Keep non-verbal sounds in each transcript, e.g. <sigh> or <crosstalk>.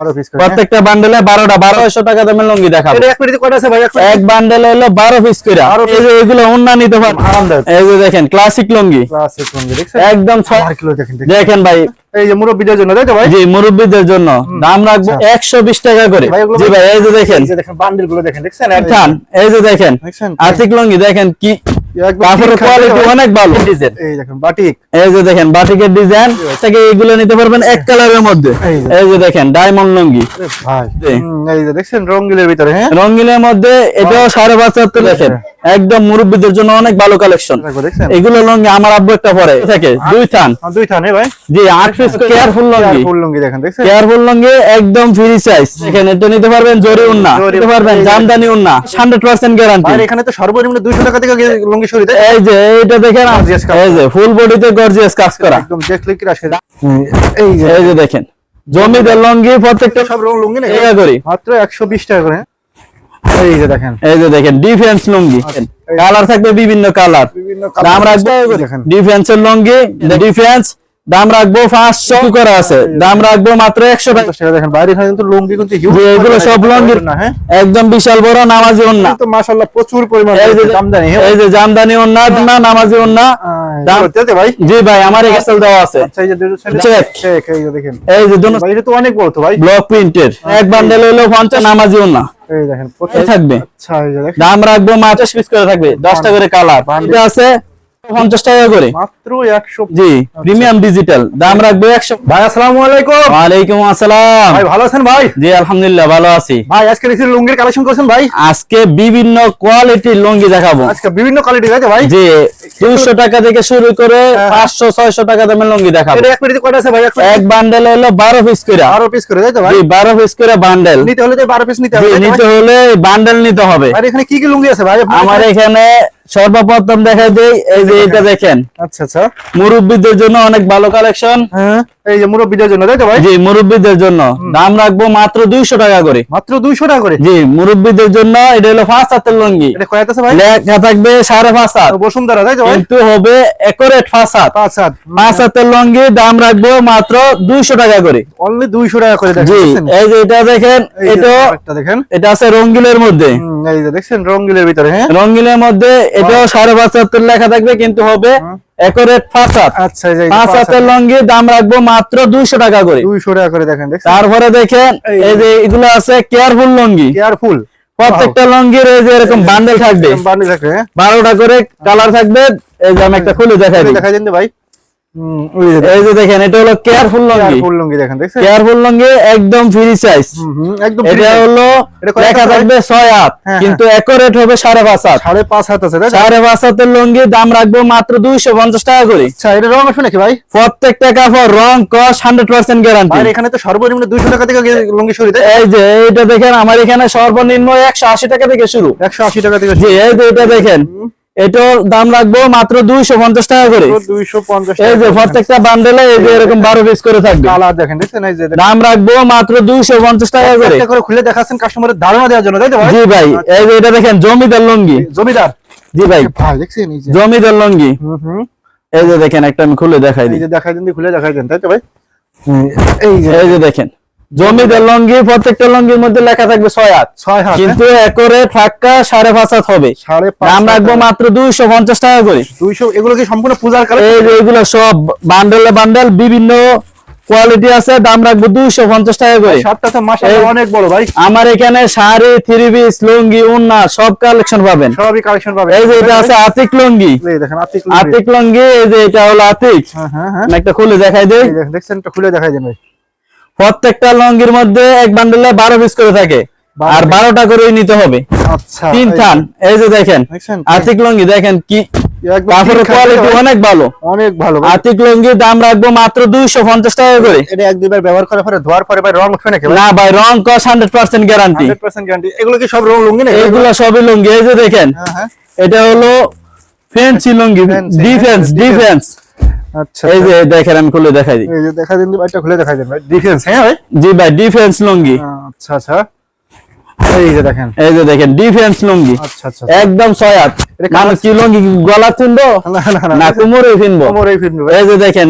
আরও পিস করে প্রত্যেকটা বান্ডেলে বারোটা বারোশো টাকা দামের লুঙ্গি দেখাবো। এক মিনিটে কয়টা আছে ভাই? এক এক বান্ডেল হলো বারো পিস করে। যে এগুলো অন্য নিতে পারবেন আরামদায়ক। এই যে দেখেন ক্লাসিক লুঙ্গি। ক্লাসিক লুঙ্গি দেখছেন? একদম ছয় আর কিলো দেখেন দেখেন। দেখেন ভাই। এই যে মুরব্বিদের জন্য তাই তো ভাই? জি মুরব্বীদের জন্য। দাম রাখব একশো বিশ টাকা করে। জি ভাই এই যে দেখেন। এই যে দেখেন বান্ডিলগুলো দেখেন দেখছেন? এই যে দেখেন। আর্থিক লুঙ্গি দেখেন কি একদম কাপড়ের ঠিক খাচ্ছে কোয়ালিটি অনেক ভালো। ডিজাইন এই দেখেন বাটিক এই যে দেখেন বাটিকের ডিজাইন থেকে এইগুলো নিতে পারবেন এক কালারের মধ্যে। এই যে। দেখেন ডায়মন্ড লুঙ্গি। ভাই এই যে দেখছেন রঙ্গিলের ভিতরে হ্যাঁ? রঙিনের মধ্যে এটাও সাড়ে পঁচাত্তর দেখেন একদম মুরব্বীদের জন্য অনেক ভালো কালেকশন এগুলো লুঙ্গি আমার আব্বু একটা পরে থাকে দুই থান। দুই থানে ভাই? জি আট পিস কেয়ারফুল লুঙ্গি। ফুল লুঙ্গি দেখেন দেখছেন? কেয়ারফুল লুঙ্গি একদম ফ্রি সাইজ দেখেন এটা নিতে পারবেন জরি উন্না। নিতে পারবেন জামদানি উন্না হান্ড্রেড পার্সেন্ট গ্যারান্টি আর এখানে তো সর্বনিম্ন 200 টাকা থেকে লুঙ্গি শরীরে এই যে এটা দেখেন এই যে ফুল বডিতে গর্জিয়াস কাজ করা। একদম দেখলে কি এই যে। এই যে দেখেন। জমিদের লুঙ্গি প্রত্যেকটা সব রং লুঙ্গি না এটা করে। মাত্র 120 টাকা করে হ্যাঁ? এই যে দেখেন। এই যে দেখেন ডিফেন্স লুঙ্গি। কালার থাকবে বিভিন্ন কালার বিভিন্ন দাম রাখবে দেখেন। ডিফেন্সের লুঙ্গি ডিফেন্স দাম রাখব পাঁচশো করা আছে। দাম রাখব মাত্র একশো টাকা। দেখেন বাইরে কিন্তু লুঙ্গি কিন্তু এগুলো সব লুঙ্গি না হ্যাঁ? একদম বিশাল বড় নামাজি ওন্না তো মাশাআল্লাহ প্রচুর পরিমাণ এই যে আমদানি হ্যাঁ? এই যে জামদানি ওন্না না নামাজি ওন্না দাম- দাম ভাই? জি ভাই আমার এক্সেল দেওয়া আছে। আচ্ছা এই যে দুটো চেক এই যে দেখেন। এই যে দুটো এটা তো অনেক বড় তো ভাই। ব্লক প্রিন্টের এক বান্ডেল হলো পঞ্চাশ নামাজি ওন্না এই দেখেন থাকবে। আচ্ছা এই যে দেখেন। দাম রাখব মাত্র করে থাকবে দশটা করে কালার এটা আছে পঞ্চাশ টাকা করে। মাত্র 100 জি প্রিমিয়াম ডিজিটাল দাম রাখব একশো। ভাই আসসালামু আলাইকুম। ওয়ালাইকুম আসসালাম। ভাই ভালো আছেন ভাই? জি আলহামদুলিল্লাহ ভালো আছি। ভাই আজকে দেখছি লুঙ্গির কালেকশন করেছেন ভাই। আজকে বিভিন্ন কোয়ালিটির লুঙ্গি দেখাবো। আজকে বিভিন্ন কোয়ালিটি আছে ভাই? যে দুইশো টাকা থেকে শুরু করে পাঁচশো ছয়শো টাকা দামের লুঙ্গি দেখাবো। এক বান্ডেল হলো বারো পিস করে। বারো পিস করে তাই তো ভাই? বারো পিস করে বান্ডেল নিতে হলে বারো পিস নিতে হবে নিতে হলে বান্ডেল নিতে হবে। আর এখানে কি কি লুঙ্গি আছে ভাই? আমার এখানে সর্বপ্রথম দেখাই দেই এই যে এটা দেখেন। আচ্ছা আচ্ছা। মুরব্বীদের জন্য অনেক ভালো কালেকশন হ্যাঁ এই যে মুরব্বিদের জন্য তাই তো ভাই? জি মুরব্বীদের জন্য। দাম রাখব মাত্র দুইশো টাকা করে। মাত্র দুইশো টাকা করে? জি মুরব্বীদের জন্য এটা হলো পাঁচ হাতের লুঙ্গি। এটা কয়াত আছে ভাই? লেখা থাকবে সাড়ে পাঁচ হাত। বসুন্ধরা তাই তো ভাই? কিন্তু হবে একরেট পাঁচ হাত। পাঁচ সাত পাঁচ হাতের লুঙ্গি দাম রাখব মাত্র দুইশো টাকা করে। অনলি দুইশো টাকা করে দেখেন জি এই যে এটা দেখেন এটা দেখেন। এটা আছে রঙ্গিলের মধ্যে। এই যে দেখছেন রঙ্গিলের ভিতরে হ্যাঁ? রঙ্গিলের মধ্যে এটাও সাড়ে পাঁচ হাতের লেখা থাকবে কিন্তু হবে একরেট পাঁচ হাত। আচ্ছা পাঁচ হাতের লুঙ্গি দাম রাখব মাত্র দুইশো টাকা করে। দুইশো টাকা করে দেখেন তারপরে দেখেন এই যে এগুলো আছে কেয়ারফুল লঙ্গি। কেয়ারফুল প্রত্যেকটা লঙ্গির এই যে এরকম বান্ডেল থাকবে। হ্যাঁ। বারোটা করে কালার থাকবে। এই যে আমি একটা খুলে দেখাই। দেখাই দিন ভাই। এই যে দেখেন এটা হলো কেয়ারফুল লুঙ্গি। কেয়ারফুল লুঙ্গি দেখেন দেখছেন? কেয়ারফুল লুঙ্গি একদম ফ্রি সাইজ হুম, হুম, একদম এটা হলো লেখা থাকবে ছয় হাত হ্যাঁ, কিন্তু একরেট হবে সাড়ে পাঁচ হাত। সাড়ে পাঁচ হাত আছে তাই তো? সাড়ে পাঁচ হাতের লুঙ্গি দাম রাখব মাত্র দুইশো পঞ্চাশ টাকা করে। আচ্ছা এটা রং আসবে নাকি ভাই? প্রত্যেকটা কাপড় রং কস গ্যারান্টি আর এখানে তো সর্বনিম্ন দুইশো টাকা থেকে লুঙ্গি শুরু তাই এই যে এইটা দেখেন আমার এখানে সর্বনিম্ন একশো আশি টাকা থেকে শুরু। একশো আশি টাকা থেকে জি এই যে এটা দেখেন। এটার দাম রাখব মাত্র দুইশো পঞ্চাশ টাকা করে। দুইশো এই যে প্রত্যেকটা বান্ডেলে এই যে এরকম বারো পিস করে থাকবে। দেখেন। দাম রাখব মাত্র দুইশো পঞ্চাশ টাকা করে। খুলে দেখাচ্ছেন কাস্টমারের ধারণা দেওয়ার জন্য তাই তো জি ভাই এই যে এটা দেখেন জমিদার লুঙ্গি। জমিদার? জি ভাই যে? জমিদার লুঙ্গি। এই যে দেখেন একটা আমি খুলে দেখাই দিই। যে দেখাই দিন খুলে দেখাই দেন তাই তো ভাই? এই যে দেখেন। জমিদার লুঙ্গি প্রত্যেকটা লুঙ্গির মধ্যে লেখা থাকবে ছয় হাত। ছয় হাত হ্যাঁ? কিন্তু একরে ফাঁকা সাড়ে পাঁচ হাত হবে। দাম রাখব মাত্র দুইশো পঞ্চাশ টাকা করে। দুইশো এগুলো কি সম্পূর্ণ পূজার এগুলো সব বান্ডেলে বান্ডেল বিভিন্ন কোয়ালিটি আছে দাম রাখব দুইশো পঞ্চাশ টাকা করে। অনেক বড় ভাই। আমার এখানে শাড়ি থ্রি পিস লুঙ্গি উন্না সব কালেকশন পাবেন। সবই কালেকশন পাবে এই যে এটা আছে আতিক লুঙ্গি। আতিক আতিক লুঙ্গি এই যে এটা হলো আতিক। হ্যাঁ হ্যাঁ হ্যাঁ। একটা খুলে দেখাই দেখেন দেখছেন? খুলে দেখাই প্রত্যেকটা লুঙ্গির মধ্যে এক বান্ডেলে বারো পিস করে থাকে। আর বারোটা করে নিতে হবে। আচ্ছা তিন থান এই যে দেখেন আর্থিক লুঙ্গি দেখেন কি একদম কাপড়ের কোয়ালিটি অনেক ভালো। অনেক ভালো ভাই। আতিক দাম রাখব মাত্র দুইশো পঞ্চাশ টাকা করে। এটা এক দুইবার ব্যবহার করার পরে ধোয়ার পরে ভাই রং উঠবে নাকি না ভাই রং কস হান্ড্রেড পার্সেন্ট গ্যারান্টি 100% গ্যারান্টি এগুলো কি সব রং লুঙ্গি না সবই লুঙ্গি এই যে দেখেন হ্যাঁ হ্যাঁ। এটা হলো ফেন্সি লুঙ্গি ডিফেন্স হ্যাঁ, ডিফেন্স আচ্ছা এই যে দেখেন আমি খুলে দেখাই দিই। এই যে দেখা দিন এটা খুলে দেখাই দেন ভাই। ডিফেন্স হ্যাঁ ভাই? জি ভাই ডিফেন্স লুঙ্গি। আচ্ছা আচ্ছা। এই যে দেখেন। এই যে দেখেন ডিফেন্স লুঙ্গি। আচ্ছা আচ্ছা একদম ছয় হাত। এটা কি লুঙ্গি গলা চিনবো না না না না ফিনবো কিনবো ফিনবো এই যে দেখেন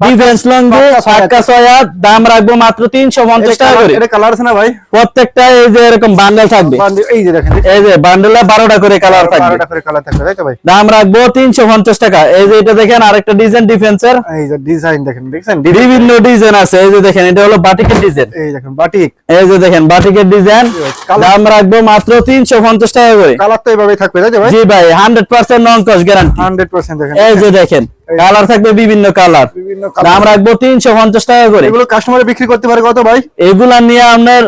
ডিফেন্স লঙ্গি পাক্কা ছয় হাত। পাক্কা ছয় হাত, দাম রাখব মাত্র তিনশো পঞ্চাশ টাকা করে এটা কালার আছে না ভাই প্রত্যেকটা এই যে এরকম বান্ডেল থাকবে এই যে দেখেন এই যে বান্ডেলে বারোটা করে কালার থাকবে কালার থাকবে তাই তো ভাই দাম রাখব তিনশো পঞ্চাশ টাকা এই যে এটা দেখেন আরেকটা ডিজাইন ডিফেন্সের এই যে ডিজাইন দেখেন দেখছেন বিভিন্ন ডিজাইন আছে এই যে দেখেন এটা হলো বাটিকের ডিজাইন এই দেখেন বাটিক এই যে দেখেন বাটিকের ডিজাইন দাম রাখব মাত্র তিনশো পঞ্চাশ টাকা করে কালার তো এইভাবেই থাকবে তাই তো ভাই জি ভাই hundred percent non cost guarantee hundred percent দেখেন এই যে দেখেন কালার থাকবে বিভিন্ন কালার দাম রাখব তিনশো পঞ্চাশ টাকা করে। এগুলো কাস্টমারে বিক্রি করতে পারে কত ভাই? এগুলা নিয়ে আপনার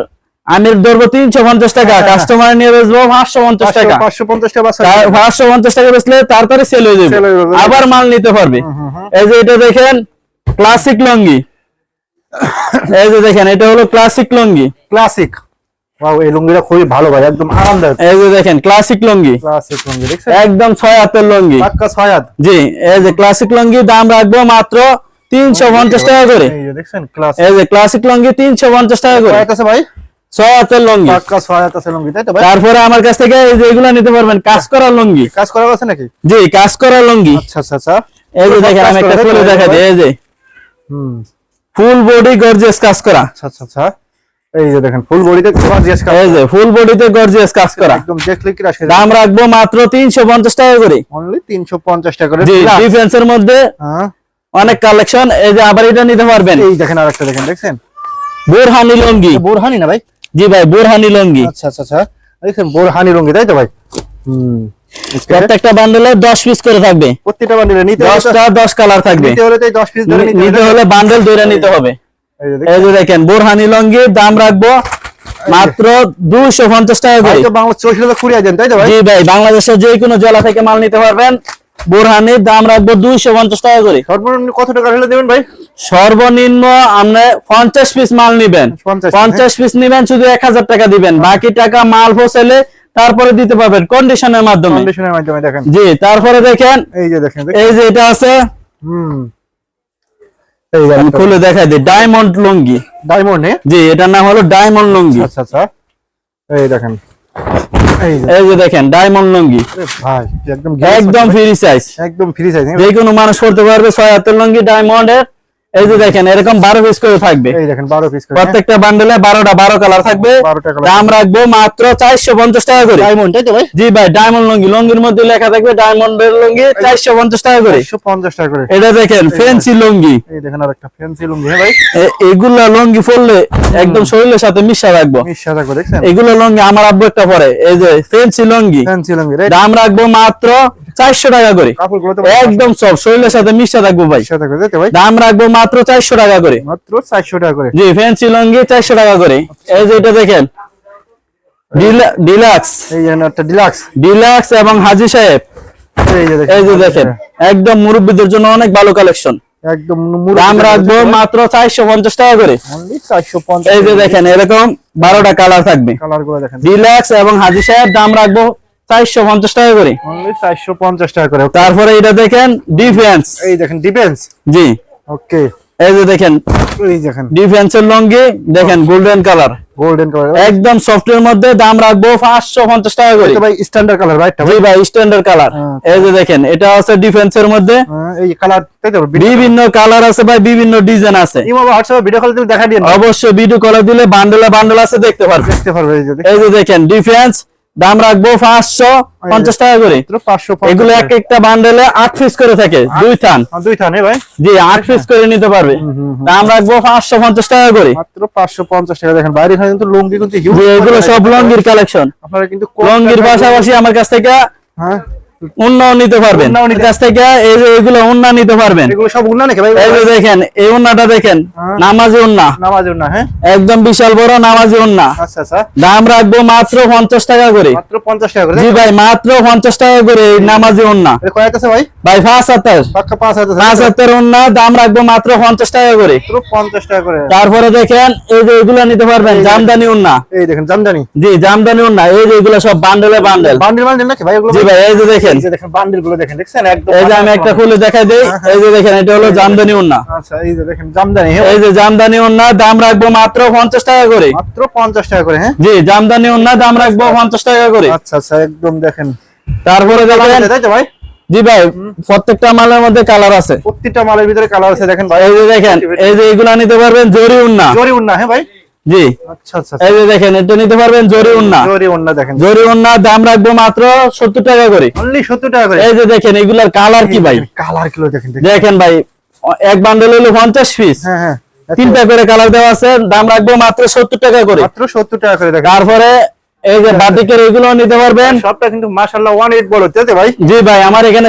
আমি ধরবো তিনশো পঞ্চাশ টাকা। হ্যাঁ, হ্যাঁ। কাস্টমার নিয়ে বেচবো পাঁচশো পঞ্চাশ টাকা। পাঁচশো পঞ্চাশ টাকা পাঁচশো পঞ্চাশ টাকা বেচলে তাড়াতাড়ি সেল হয়ে যাবে। যাবে। আবার মাল নিতে পারবে। এই যে এটা দেখেন ক্লাসিক লঙ্গি। <coughs> এই যে দেখেন এটা হলো ক্লাসিক লঙ্গি। ক্লাসিক ওয়াও এই লুঙ্গিটা খুবই ভালো ভাই একদম আরামদায়ক। এই যে দেখেন ক্লাসিক লঙ্গি। ক্লাসিক লুঙ্গি দেখছেন? একদম ছয় হাতের লঙ্গি। পাক্কা ছয় হাত। জি এই যে ক্লাসিক লঙ্গি দাম রাখব মাত্র টাকা করে। এই যে দেখছেন ক্লাস এই যে ক্লাসিক লঙ্গি তিনশো পঞ্চাশ টাকা করে। ছয় আছে ভাই? ছয় হাতের লঙ্গি। পাক্কা ছয় হাত লুঙ্গি তাই তো ভাই? তারপরে আমার কাছ থেকে এই যে এগুলা নিতে পারবেন কাজ করা লঙ্গি। কাজ করা আছে নাকি? জি কাজ করা লঙ্গি। আচ্ছা আচ্ছা আচ্ছা। এই যে দেখেন আমি একটা খুলে তাই তো দেখা ভাই? দিই এই যে। হুম। ফুল বডি গর্জিয়াস কাজ করা। আচ্ছা আচ্ছা আচ্ছা। এই যে দেখেন ফুল বডিতে গর্জিয়াস কাজ এই যে ফুল বডিতে গর্জিয়াস কাজ করা। একদম দেখলে কি রাশি দাম রাখব মাত্র তিনশো পঞ্চাশ টাকা করে। অনলি 350 টাকা করে জি ডিফেন্সের মধ্যে হ্যাঁ। অনেক কালেকশন এই যে আবার এটা নিতে পারবেন। এই দেখেন আরেকটা দেখেন দেখছেন? বোরহানি লঙ্গি। বোরহানি না ভাই? জি ভাই বোরহানি লঙ্গি। আচ্ছা আচ্ছা আচ্ছা। দেখেন বোরহানি লুঙ্গি তাই তো ভাই? হুম প্রত্যেকটা বান্ডেলে দশ পিস করে থাকবে। প্রত্যেকটা বান্ডিলে নিতে হলে তো- দশটা দশ কালার থাকবে। নিতে হলে তাই 10 পিস ধরে নিতে নিতে হলে বান্ডেল ধরে নিতে হবে। এই যে দেখেন। বোরহানি লঙ্গির দাম রাখব মাত্র দুইশো পঞ্চাশ টাকা করে। জি ভাই বাংলাদেশের যে কোনো জেলা থেকে মাল নিতে পারবেন। বোরহানির দাম রাখব দুইশো পঞ্চাশ টাকা করে। সর্বনিম্ন কত টাকা হলে দেবেন ভাই? সর্বনিম্ন আপনি পঞ্চাশ পিস মাল নিবেন। পঞ্চাশ পিস নিবেন শুধু এক হাজার টাকা দিবেন। বাকি টাকা মাল পৌঁছালে তারপরে দিতে পারবেন কন্ডিশনের মাধ্যমে। কন্ডিশনের মাধ্যমে দেখেন। জি তারপরে দেখেন এই যে দেখেন। এই যে এটা আছে। হুম। খুলে দেখাই দিই ডায়মন্ড লুঙ্গি। ডায়মন্ড জি এটার নাম হলো ডায়মন্ড লুঙ্গি। আচ্ছা আচ্ছা। এই দেখেন। এই যে। দেখেন ডায়মন্ড লুঙ্গি। ভাই একদম একদম ফ্রি সাইজ একদম ফ্রি সাইজ যে কোনো মানুষ করতে পারবে ছয় হাতের লুঙ্গি ডায়মন্ডের। এই যে দেখেন এরকম বারো পিস করে থাকবে। এই দেখেন 12 প্রত্যেকটা বান্ডেলে বারোটা বারো কালার থাকবে। দাম রাখব মাত্র চারশো পঞ্চাশ টাকা করে। ডায়মন্ড তাই তো ভাই? জি ভাই ডায়মন্ড লুঙ্গি। লুঙ্গির মধ্যে লেখা থাকবে ডায়মন্ডের লুঙ্গি চারশো পঞ্চাশ টাকা করে। 150 টাকা করে। এটা দেখেন ফেন্সি লুঙ্গি। এই দেখেন আরেকটা ফ্যান্সি লুঙ্গি হ্যাঁ ভাই? এগুলা লুঙ্গি পরলে একদম শরীরের সাথে মিশা রাখব। 20 টাকা এগুলো লুঙ্গি আমার আব্বু একটা পরে। এই যে ফেন্সি লুঙ্গি। ফ্যান্সি লুঙ্গি দাম রাখব মাত্র চারশো টাকা করে। একদম সব শরীরের সাথে মিশা থাকব ভাই। 20 টাকা করে তাই তো ভাই। দাম রাখব মাত্র চারশো টাকা করে। মাত্র 400 টাকা করে। জি ফ্যান্সি লুঙ্গি চারশো টাকা করে। এই যে এটা দেখেন ডিলাক্স। ডিলাক্স। ডিলাক্স এবং হাজি সাহেব। এই যে দেখেন। একদম মুরব্বীদের জন্য অনেক ভালো কালেকশন একদম দাম রাখব মাত্র চারশো পঞ্চাশ টাকা করে। এই যে দেখেন এরকম বারোটা কালার থাকবে। ডিলাক্স এবং হাজি সাহেব দাম রাখব চারশো পঞ্চাশ টাকা করে। অনলি 450 টাকা করে তারপরে এটা দেখেন ডিফেন্স এই দেখেন ডিফেন্স জি। ওকে এই যে দেখেন এই দেখেন। ডিফেন্সের লঙ্গি দেখেন গোল্ডেন কালার গোল্ডেন কালার একদম সফটের মধ্যে দাম রাখব পাঁচশো পঞ্চাশ টাকা করে। ভাই স্ট্যান্ডার্ড কালার জি ভাই স্ট্যান্ডার্ড কালার হ্যাঁ। এই যে দেখেন এটা আছে ডিফেন্সের মধ্যে। এই কালার বিভিন্ন কালার আছে ভাই বিভিন্ন ডিজাইন আছে। ইমো হোয়াটসঅ্যাপ ভিডিও কল দিলে দেখা দিন অবশ্যই ভিডিও কলে দিলে বান্ডেলে বান্ডেল আছে দেখতে পারবে দেখতে পারবে এই যে দেখেন। ডিফেন্স দাম রাখব পাঁচশো পঞ্চাশ টাকা করে। মাত্র 550 এগুলো এক একটা বান্ডেলে আট পিস করে থাকে দুই থান। হ্যাঁ, দুই থানে ভাই। জি আট পিস করে নিতে পারবে। দাম রাখব পাঁচশো পঞ্চাশ টাকা করে। মাত্র 550 টাকা। দেখেন বাইরে কিন্তু লুঙ্গি কিন্তু এগুলো সব লঙ্গির কালেকশন আপনারা কিন্তু লঙ্গির পাশাপাশি আমার কাছ থেকে হ্যাঁ। উন্নাও নিতে পারবেন। উন্নাও নিতে- আমার কাছ থেকে এই যে এগুলো উন্না নিতে পারবেন। এগুলো সব উন্না নাকি ভাই? এই যে দেখেন এই উন্নাটা দেখেন হ্যাঁ। নামাজি উন্না নামাজ উন্না হ্যাঁ। একদম বিশাল বড় নামাজি উন্না আচ্ছা আচ্ছা। দাম রাখব মাত্র পঞ্চাশ টাকা করে। মাত্র 50 টাকা করে জি ভাই মাত্র পঞ্চাশ টাকা করে এই নামাজি উন্না কয় আছে ভাই? ভাই পাঁচ হাতের পাক্কা 5000 আছে উন্না দাম রাখব মাত্র পঞ্চাশ টাকা করে। মাত্র 50 টাকা করে। তারপরে দেখেন এই যে এগুলো নিতে পারবেন জামদানি উন্না এই দেখেন জামদানি। জি জামদানি উন্না এই যে এগুলো সব বান্ডেলে বান্ডেল বান্ডিল বান্ডিল নাকি ভাই এগুলো জি ভাই এই যে দেখেন। এই যে দেখেন বান্ডিলগুলো দেখেন দেখছেন? একদম এই যে আমি একটা খুলে দেখাই দেই। এই যে দেখেন এটা হলো জামদানি উন্না আচ্ছা এই যে দেখেন জামদানি হ্যাঁ। এই যে জামদানি উন্না দাম রাখব মাত্র পঞ্চাশ টাকা করে। মাত্র 50 টাকা করে হ্যাঁ? জি জামদানি উন্না দাম রাখব পঞ্চাশ টাকা করে। আচ্ছা আচ্ছা একদম দেখেন। তারপরে দেখেন তাই তো ভাই? জি ভাই প্রত্যেকটা মালের মধ্যে কালার আছে। প্রত্যেকটা মালের ভিতরে কালার আছে দেখেন ভাই। এই যে দেখেন এই যে এগুলা নিতে পারবেন জরি উন্না জরি উন্না হ্যাঁ ভাই? জি। আচ্ছা আচ্ছা এই যে দেখেন এটা নিতে পারবেন জরি উন্না। জরি উন্না দেখেন। জরি উন্না দাম রাখব মাত্র সত্তর টাকা করে। অনলি সত্তর টাকা করে। এই যে দেখেন এগুলার কালার কি ভাই? কালার কিলো দেখেন দেখেন। ভাই এক বান্ডেল হলো পঞ্চাশ পিস হ্যাঁ হ্যাঁ। তিনটা করে কালার দেওয়া আছে দাম রাখব মাত্র সত্তর টাকা করে। মাত্র সত্তর টাকা করে দেখেন। তারপরে এই যে বাটিকের এগুলো নিতে পারবেন। সবটা কিন্তু মাশাআল্লাহ ওয়ান এইট বলো তাই ভাই? জি ভাই আমার এখানে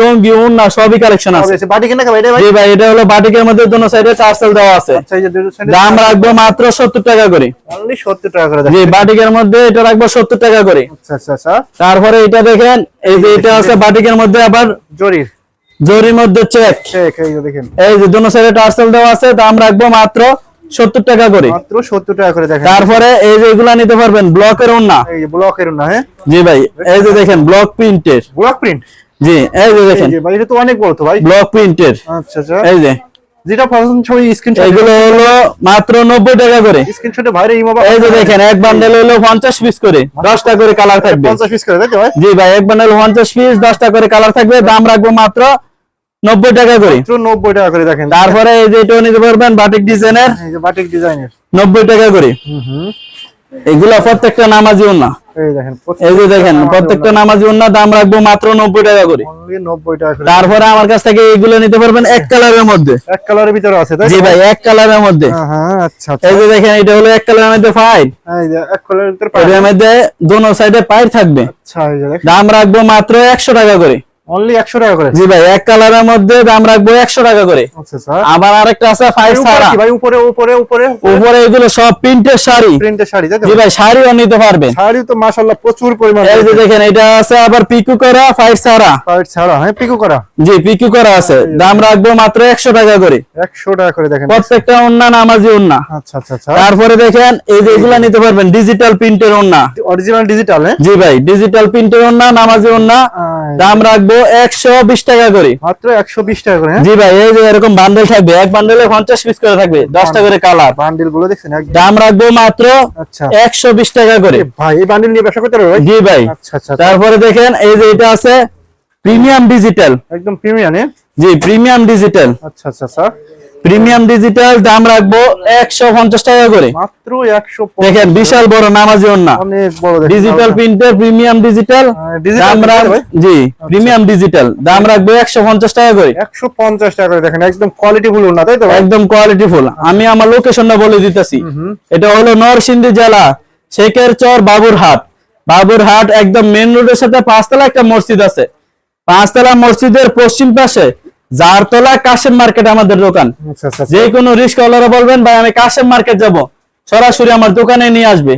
লুঙ্গি উন্না সবই কালেকশন আছে। কিনা ভাই ভাই? জি ভাই এটা হলো বাটিকের মধ্যে দোনো সাইডে দেওয়া আছে। আচ্ছা এই যে দুটো সাইডে দাম রাখব মাত্র সত্তর টাকা করে। অনলি সত্তর টাকা করে জি বাটিকের মধ্যে এটা রাখব সত্তর টাকা করে। আচ্ছা আচ্ছা আচ্ছা। তারপরে এটা দেখেন এই যে এটা আছে বাটিকের মধ্যে আবার জরির। জরির মধ্যে চেক ঠিক এই যে দেখেন। এই যে দোনো সাইডে টার্সেল দেওয়া আছে দাম রাখব মাত্র সত্তর টাকা করে। মাত্র সত্তর টাকা করে দেখেন। তারপরে এই যে এগুলা নিতে পারবেন ব্লকের ব্লকের হ্যাঁ? জি ভাই এই যে দেখেন ব্লক প্রিন্টের ব্লক প্রিন্ট জি এই যে দেখেন। ভাই এটা তো অনেক বড় তো ভাই। ব্লক প্রিন্টের আচ্ছা আচ্ছা। এই যে। যেটা পছন্দ ছবি স্ক্রিনশট এগুলো হলো মাত্র নব্বই টাকা করে। স্ক্রিনশটে ভাইরে ইমো এই যে দেখেন এক বান্ডেল হলো পঞ্চাশ পিস করে দশটা করে কালার থাকবে। 50 পিস করে তাই তো ভাই? জি ভাই এক বান্ডেল পঞ্চাশ পিস দশটা করে কালার থাকবে। দাম রাখব মাত্র নব্বই টাকা করে। মাত্র 90 টাকা করে দেখেন। তারপরে এই যে এটাও নিতে পারবেন বাটিক ডিজাইনের এই যে বাটিক ডিজাইনের নব্বই টাকা করে। হুম এগুলা প্রত্যেকটা নামাজি না এই দেখেন এই যে দেখেন প্রত্যেকটা নামাজি না দাম রাখব মাত্র নব্বই টাকা করে। অনলি 90 টাকা করে। তারপরে আমার কাছ থেকে এগুলো নিতে পারবেন এক কালারের মধ্যে। এক কালারের ভিতরে আছে তাই জি ভাই এক কালারের মধ্যে। হ্যাঁ হ্যাঁ আচ্ছা আচ্ছা। এই যে দেখেন এটা হলো এক কালারের মধ্যে ফাইট এই যে এক কালারের ভিতরে মধ্যে দোনো সাইডে পাইপ থাকবে। আচ্ছা এই যে দাম রাখব মাত্র একশো টাকা করে। অনলি 100 টাকা করে। জি ভাই এক কালারের মধ্যে দাম রাখব একশো টাকা করে। আচ্ছা আবার আরেকটা আছে ফাইভ সারা ভাই? উপরে উপরে উপরে? উপরে এগুলো সব প্রিন্টের শাড়ি। প্রিন্টের শাড়ি জি ভাই শাড়িও নিতে পারবেন। শাড়ি তো মাশাআল্লাহ প্রচুর পরিমাণ এই যে দেখেন এটা আছে আবার পিকু করা ফাইভ সারা ছাড়া হ্যাঁ পিকো করা। জি পিকু করা আছে। দাম রাখব মাত্র একশো টাকা করে। 100 টাকা করে দেখেন। প্রত্যেকটা ওন্না নামাজি ওন্না। আচ্ছা আচ্ছা আচ্ছা। তারপরে দেখেন এই যে এগুলা নিতে পারবেন ডিজিটাল প্রিন্টের ওন্না। অরিজিনাল ডিজিটাল হ্যাঁ? জি ভাই ডিজিটাল প্রিন্টের ওন্না নামাজি ওন্না। দাম রাখব একশো বিশ টাকা করে। মাত্র 120 টাকা করে হ্যাঁ? জি ভাই এই যে এরকম বান্ডেল থাকবে এক বান্ডেলে পঞ্চাশ পিস করে থাকবে দশটা করে কালার বান্ডেলগুলো দেখছেন? দাম রাখব মাত্র আচ্ছা। একশো বিশ টাকা করে। ভাই এই বান্ডেল নিয়ে ব্যবসা করতে পারবে জি ভাই। আচ্ছা আচ্ছা। তারপরে দেখেন এই যে এটা আছে প্রিমিয়াম ডিজিটাল একদম প্রিমিয়াম জি প্রিমিয়াম ডিজিটাল আচ্ছা আচ্ছা আচ্ছা। প্রিমিয়াম ডিজিটাল দাম রাখব একশো পঞ্চাশ টাকা করে। মাত্র 100 দেখেন বিশাল বড় নামাজি দেখেন ডিজিটাল প্রিন্টার প্রিমিয়াম ডিজিটাল দাম ভাই? জি প্রিমিয়াম ডিজিটাল দাম রাখব একশো পঞ্চাশ টাকা করে। 150 টাকা করে দেখেন একদম কোয়ালিটি ফুল না তাই তো একদম কোয়ালিটি ফুল আমি আমার লোকেশনটা বলে দিতেছি। এটা হলো নরসিংদী জেলা শেখের চর বাবুরহাট। বাবুরহাট একদম মেন রোডের সাথে পাঁচতলা একটা মসজিদ আছে। পাঁচতলা মসজিদের পশ্চিম পাশে জারতলা কাশেম মার্কেট আমাদের দোকান। আচ্ছা আচ্ছা আচ্ছা। যে কোনো রিস্কওয়ালারা বলবেন ভাই আমি কাশেম মার্কেট যাব। সরাসরি আমার দোকানে নিয়ে আসবে।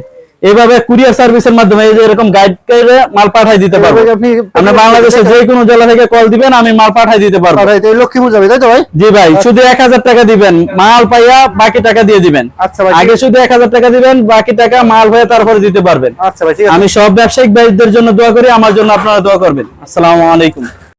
এইভাবে কুরিয়ার সার্ভিসের মাধ্যমে এই যে এরকম গাইড করে মাল পাঠাই দিতে পারব। আপনি বাংলাদেশের যে কোনো জেলা থেকে কল দিবেন আমি মাল পাঠাই দিতে পারব। লক্ষ্মীপুর যাবে তাই তো ভাই? জি ভাই শুধু এক হাজার টাকা দিবেন মাল পাইয়া বাকি টাকা দিয়ে দিবেন। আচ্ছা ভাই আগে শুধু এক হাজার টাকা দিবেন বাকি টাকা মাল হয়ে তারপরে দিতে পারবেন। আচ্ছা ভাই ঠিক আছে। আমি সব ব্যবসায়িক ভাইদের জন্য দোয়া করি আমার জন্য আপনারা দোয়া করবেন। আসসালামু আলাইকুম।